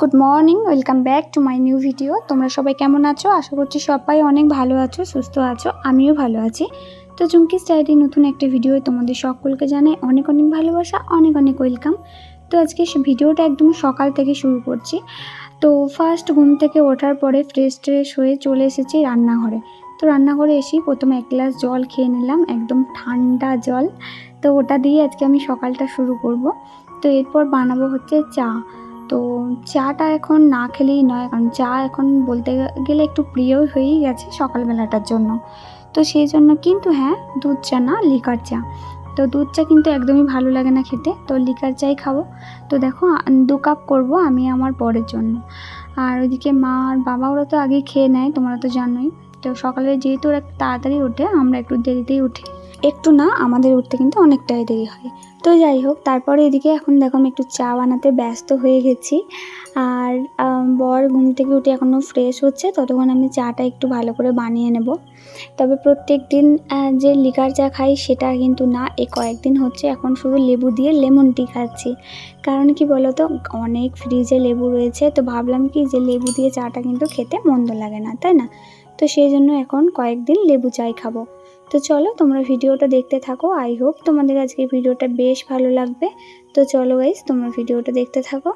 Good morning welcome back to my new video তোমরা সবাই কেমন আছো? আশা করছি সবাই অনেক ভালো আছো, সুস্থ আছো, আমিও ভালো আছি। তো চুমকি স্টাইডি নতুন একটা ভিডিও তোমাদের সকলকে জানাই অনেক অনেক ভালোবাসা, অনেক অনেক ওয়েলকাম তো আজকে ভিডিওটা একদম সকাল থেকে শুরু করছি। তো ফার্স্ট ঘুম থেকে ওঠার পরে ফ্রেশ ট্রেশ হয়ে চলে এসেছি রান্নাঘরে। তো রান্নাঘরে এসেই প্রথমে এক গ্লাস জল খেয়ে নিলাম, একদম ঠান্ডা জল। তো ওটা দিয়ে আজকে আমি সকালটা শুরু করব। তো এরপর বানাবো হচ্ছে চা। তো চাটা এখন না খেলেই নয়, কারণ চা এখন বলতে গেলে একটু প্রিয় হয়েই গেছে সকালবেলাটার জন্য। তো সেই জন্য কিন্তু হ্যাঁ দুধ চা না, লিকার চা। তো দুধ চা কিন্তু একদমই ভালো লাগে না খেতে, তো লিকার চাই খাব। তো দেখো দু কাপ করব আমি আমার বরের জন্য। আর ওইদিকে মা আর বাবা, ওরা তো আগেই খেয়ে নেয়, তোমরা তো জানোই। তো সকালে যেহেতু ওরা তাড়াতাড়ি ওঠে, আমরা একটু দেরিতেই উঠি। একটু না আমাদের উঠতে কিন্তু অনেকটাই দেরি হয়। তো যাই হোক, তারপরে এদিকে এখন দেখো আমি একটু চা বানাতে ব্যস্ত হয়ে গেছি। আর বর ঘুম থেকে উঠে এখনও ফ্রেশ হচ্ছে, ততক্ষণ আমি চাটা একটু ভালো করে বানিয়ে নেব। তবে প্রত্যেক দিন যে লিকার চা খাই সেটা কিন্তু না এই কয়েকদিন হচ্ছে এখন শুধু লেবু দিয়ে লেমন টি খাচ্ছি। কারণ কি বলো তো অনেক ফ্রিজে লেবু রয়েছে, তো ভাবলাম কি যে লেবু দিয়ে চাটা কিন্তু খেতে মন্দ লাগে না, তাই না? তো সেই জন্য এখন কয়েকদিন লেবু চাই খাব। তো চলো তোমরা ভিডিওটা দেখতে থাকো। আই হোপ তোমাদের আজকে ভিডিওটা বেশ ভালো লাগবে। তো চলো গাইজ তোমরা ভিডিওটা দেখতে থাকো।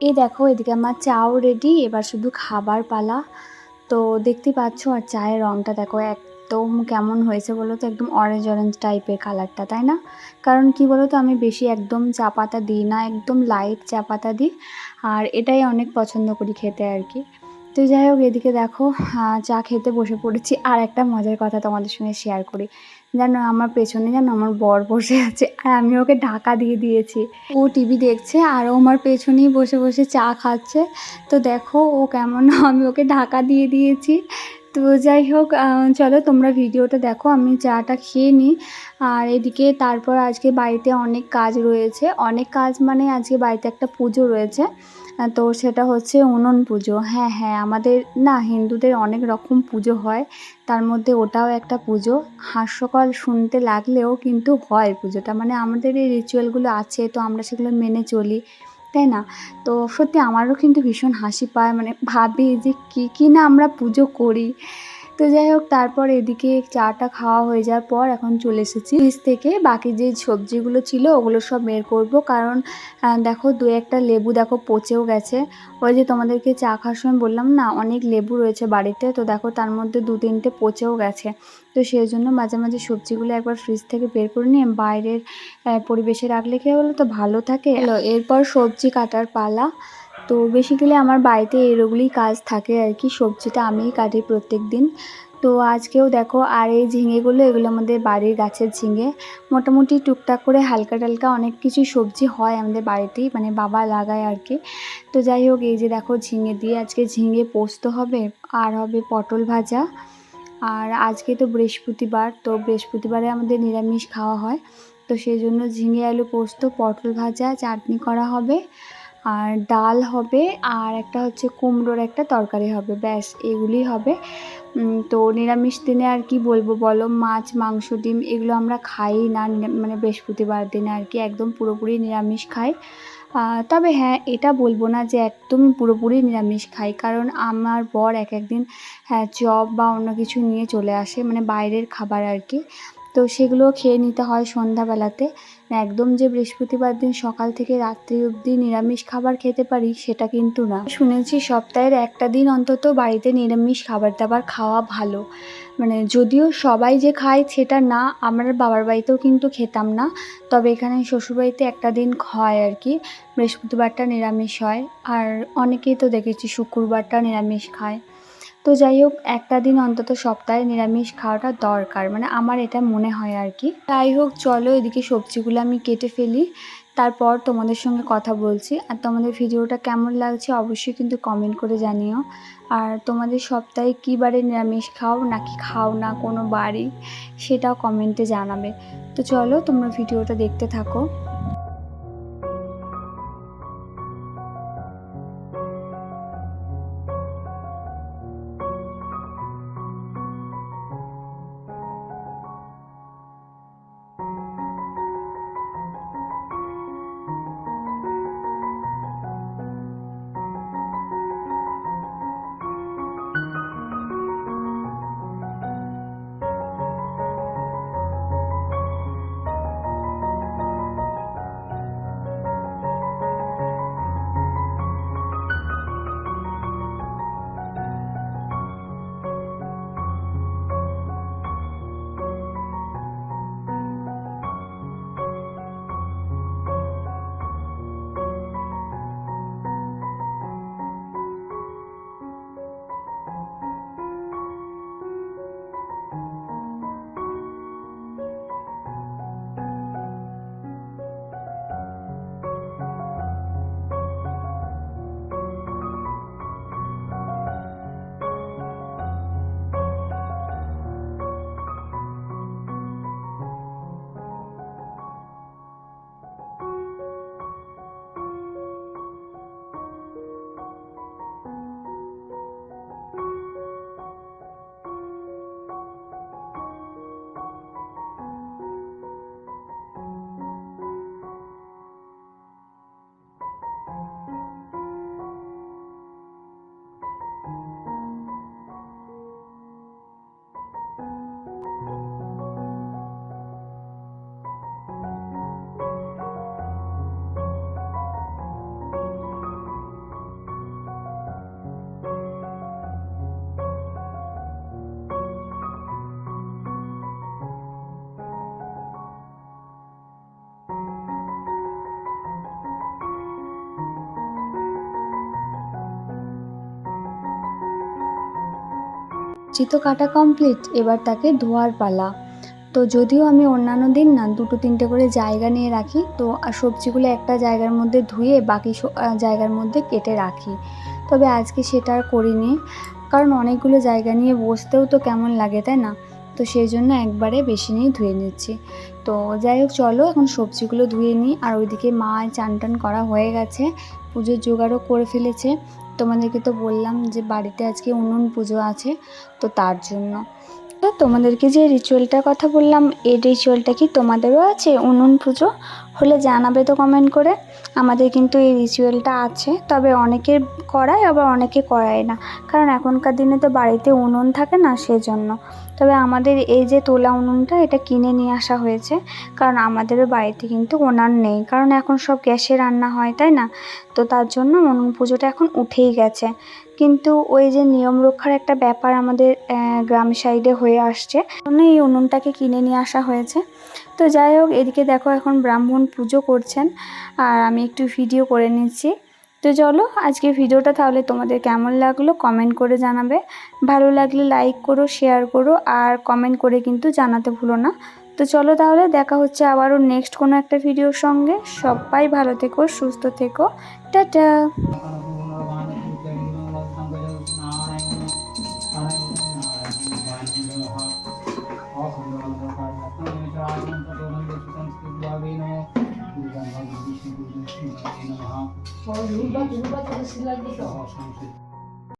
এই দেখো, এদিকে আমার চাও রেডি এবার শুধু খাবার পালা। তো দেখতে পাচ্ছ আর চায়ের রঙটা দেখো একদম কেমন হয়েছে বলো তো, একদম অরেঞ্জ অরেঞ্জ টাইপের কালারটা তাই না? কারণ কি বলো তো, আমি বেশি একদম চা পাতা দিই না, একদম লাইট চা পাতা দিই। আর এটাই অনেক পছন্দ করি খেতে আর কি। তো যাই হোক, এদিকে দেখো চা খেতে বসে পড়েছি। আর একটা মজার কথা তোমাদের সঙ্গে শেয়ার করি। জানো, আমার পেছনে জানো, আমার বর বসে আছে। আর আমি ওকে ঢাকা দিয়ে দিয়েছি। ও টিভি দেখছে, আর ও আমার পেছনেই বসে বসে চা খাচ্ছে। তো দেখো, ও কেমন, আমি ওকে ঢাকা দিয়ে দিয়েছি। তো যাই হোক চলো তোমরা ভিডিওটা দেখো, আমি চাটা খেয়ে নিই। আর এদিকে তারপর আজকে বাড়িতে অনেক কাজ রয়েছে। অনেক কাজ মানে আজকে বাড়িতে একটা পুজো রয়েছে। তো সেটা হচ্ছে উনন পুজো। হ্যাঁ হ্যাঁ আমাদের, না, হিন্দুদের অনেক রকম পুজো হয়। তার মধ্যে ওটাও একটা পুজো। হাস্যকর শুনতে লাগলেও কিন্তু হয় পুজোটা। মানে আমাদের এই রিচুয়ালগুলো আছে, তো আমরা সেগুলো মেনে চলি, তাই না? তো সত্যি আমারও কিন্তু ভীষণ হাসি পায়। মানে ভাবি যে কী কী না আমরা পুজো করি। তো যাই হোক, তারপর এদিকে চাটা খাওয়া হয়ে যাওয়ার পর এখন চলে এসেছি। ফ্রিজ থেকে বাকি যে সবজিগুলো ছিল ওগুলো সব বের করব। কারণ দেখো দু একটা লেবু দেখো পচেও গেছে। ওই যে তোমাদেরকে চা খাওয়ার সময় বললাম না, অনেক লেবু রয়েছে বাড়িতে। তো দেখো তার মধ্যে দু তিনটে পচেও গেছে। তো সেই জন্য মাঝে মাঝে সবজিগুলো একবার ফ্রিজ থেকে বের করে নিয়ে বাইরের পরিবেশে রাখলে কী বলো তো ভালো থাকে। এরপর সবজি কাটার পালা। তো বেসিক্যালি আমার বাড়িতে এরগুলোই কাজ থাকে আর কি। সবজিটা আমিই কাটি প্রত্যেক দিন তো আজকেও দেখো আর এই ঝিঙেগুলো, এগুলো আমাদের বাড়ির গাছের ঝিঙে। মোটামুটি টুকটাক করে হালকা টালকা অনেক কিছু সবজি হয় আমাদের বাড়িতেই মানে বাবা লাগায় আর কি। তো যাই হোক, এই যে দেখো ঝিঙে দিয়ে আজকে ঝিঙে পোস্ত হবে, আর হবে পটল ভাজা। আর আজকে তো বৃহস্পতিবার, তো বৃহস্পতিবারে আমাদের নিরামিষ খাওয়া হয়। তো সেই জন্য ঝিঙে, আলু, পোস্ত, পটল ভাজা, চাটনি করা হবে। আর ডাল হবে আর একটা হচ্ছে কুমড়োর একটা তরকারি হবে, ব্যাস এগুলি হবে। তো নিরামিষ দিনে আর কি বলব বলো? মাছ, মাংস, ডিম এগুলো আমরা খাই না মানে বৃহস্পতিবার দিনে আর কি, একদম পুরোপুরি নিরামিষ খাই। তবে হ্যাঁ এটা বলব না যে একদমই পুরোপুরি নিরামিষ খাই, কারণ আমার বর এক একদিন হ্যাঁ চপ বা অন্য কিছু নিয়ে চলে আসে মানে বাইরের খাবার আর কি। তো সেগুলো খেয়ে নিতে হয় সন্ধ্যাবেলাতে। একদম যে বৃহস্পতিবার দিন সকাল থেকে রাত্রি অবধি নিরামিষ খাবার খেতে পারি, সেটা কিন্তু না। শুনেছি সপ্তাহের একটা দিন অন্তত বাড়িতে নিরামিষ খাবার দাবার খাওয়া ভালো। মানে যদিও সবাই যে খায় সেটা না, আমার বাবার বাড়িতেও কিন্তু খেতাম না। তবে এখানে শ্বশুরবাড়িতে একটা দিন হয় আর কি, বৃহস্পতিবারটা নিরামিষ হয়। আর অনেকেই তো দেখেছি শুক্রবারটা নিরামিষ খায়। তো যাই হোক, একটা দিন অন্তত সপ্তাহে নিরামিষ খাওয়াটা দরকার। মানে আমার এটা মনে হয় আর কি। যাই হোক, চলো এদিকে সবজিগুলো আমি কেটে ফেলি। তারপর তোমাদের সঙ্গে কথা বলছি। আর তোমাদের ভিডিওটা কেমন লাগছে অবশ্যই কিন্তু কমেন্ট করে জানিও। আর তোমাদের সপ্তাহে কী বারে নিরামিষ খাও, নাকি খাও না কোনো বাড়ি সেটাও কমেন্টে জানাবে। তো চলো তোমরা ভিডিওটা দেখতে থাকো। চিতো কাটা কমপ্লিট এবার তাকে ধোয়ার পালা। তো যদিও আমি অন্যান্য দিন না, দুটো তিনটে করে জায়গা নিয়ে রাখি, তো সবজিগুলো একটা জায়গার মধ্যে ধুয়ে বাকি জায়গার মধ্যে কেটে রাখি। তবে আজকে সেটা আর করিনি, কারণ অনেকগুলো জায়গা নিয়ে বসতেও তো কেমন লাগে, তাই না? তো সেই জন্য একবারে বেশি নিয়ে ধুয়ে নিচ্ছি। তো যাই হোক, চলো এখন সবজিগুলো ধুয়ে নিই, আর ওইদিকে মা চান টান করা হয়ে গেছে, পুজোর জোগাড়ও করে ফেলেছে। তোমাদেরকে তো বললাম যে বাড়িতে আজকে উনুন পুজো আছে, তো তার জন্য। তো তোমাদেরকে যে রিচুয়ালটার কথা বললাম, এই রিচুয়ালটা কি তোমাদেরও আছে উনুন পুজো? হলে জানাবে তো কমেন্ট করে। আমাদের কিন্তু এই রিচুয়ালটা আছে, তবে অনেকে করায়, আবার অনেকে করায় না। কারণ এখনকার দিনে তো বাড়িতে উনুন থাকে না, সেজন্য। তবে আমাদের এই যে তোলা উনুনটা, এটা কিনে নিয়ে আসা হয়েছে। কারণ আমাদেরও বাড়িতে কিন্তু উনান নেই। কারণ এখন সব গ্যাসে রান্না হয়, তাই না? তো তার জন্য উনুন পুজোটা এখন উঠেই গেছে। কিন্তু ওই যে নিয়ম রক্ষার একটা ব্যাপার আমাদের গ্রাম সাইডে হয়ে আসছে এই উনুনটাকে কিনে নিয়ে আসা হয়েছে। তো যাই হোক, এদিকে দেখো এখন ব্রাহ্মণ পুজো করছেন। আর আমি একটু ভিডিও করে নিচ্ছি। তো চলো আজকে ভিডিওটা তাহলে তোমাদের কেমন লাগল কমেন্ট করে জানাবে। ভালো লাগলে লাইক করো শেয়ার করো আর কমেন্ট করে কিন্তু জানাতে ভুলো না। তো চলো তাহলে দেখা হচ্ছে আবারও নেক্সট কোনো একটা ভিডিওর সঙ্গে। সবাই ভালো থেকো, সুস্থ থেকো। Tata. Batu batu masih lagi toh. Namo